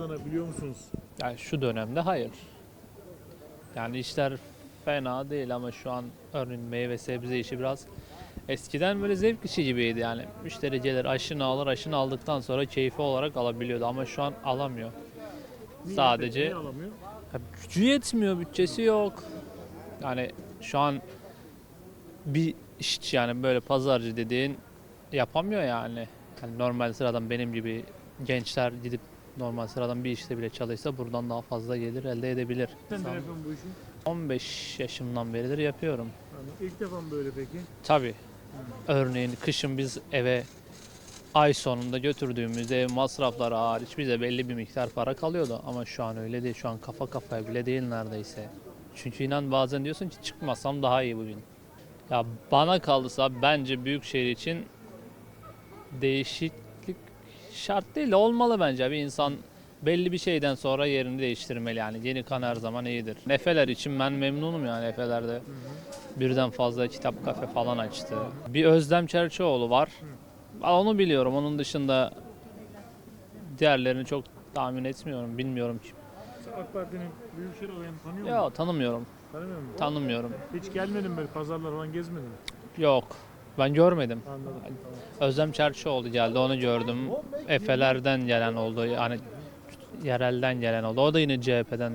Biliyor musunuz? Yani şu dönemde hayır. Yani işler fena değil ama şu an örneğin meyve sebze işi biraz eskiden böyle zevk işi gibiydi yani. Müşteri gelir aşını alır aşını aldıktan sonra keyfi olarak alabiliyordu ama şu an alamıyor. Niye Sadece-? Niye alamıyor? Ya gücü yetmiyor, bütçesi yok. Yani şu an bir iş yani böyle pazarcı dediğin yapamıyor yani. yani normal sıradan benim gibi gençler gidip normal sıradan bir işte bile çalışsa buradan daha fazla gelir elde edebilir. Sen de yapıyorsun bu işi. 15 yaşımdan beridir yapıyorum. Yani ilk defa mı böyle peki? Tabii. Örneğin kışın biz eve ay sonunda götürdüğümüzde ev masrafları hariç bize belli bir miktar para kalıyordu. Ama şu an öyle değil. Şu an kafa kafaya bile değil neredeyse. Çünkü inan bazen diyorsun ki çıkmasam daha iyi bugün. Ya bana kalırsa bence büyük şehir için değişiklik şart değil de olmalı bence. Bir insan belli bir şeyden sonra yerini değiştirmeli yani. Yeni kan her zaman iyidir. Efeler için ben memnunum yani Efeler'de birden fazla kitap kafe falan açtı. Bir Özlem Çerçioğlu var. Onu biliyorum. Onun dışında diğerlerini çok tahmin etmiyorum. Bilmiyorum ki. Sen AK Parti'nin Büyükşehir adayını tanıyor musun? tanımıyorum. Tanımıyor musun? Tanımıyorum. Hiç gelmedin böyle pazarlar falan gezmedin mi? Yok. Ben görmedim. Anladım. Özlem Çerçioğlu geldi. Onu gördüm. Efelerden gelen oldu. Yani yerelden gelen oldu. O da yine CHP'den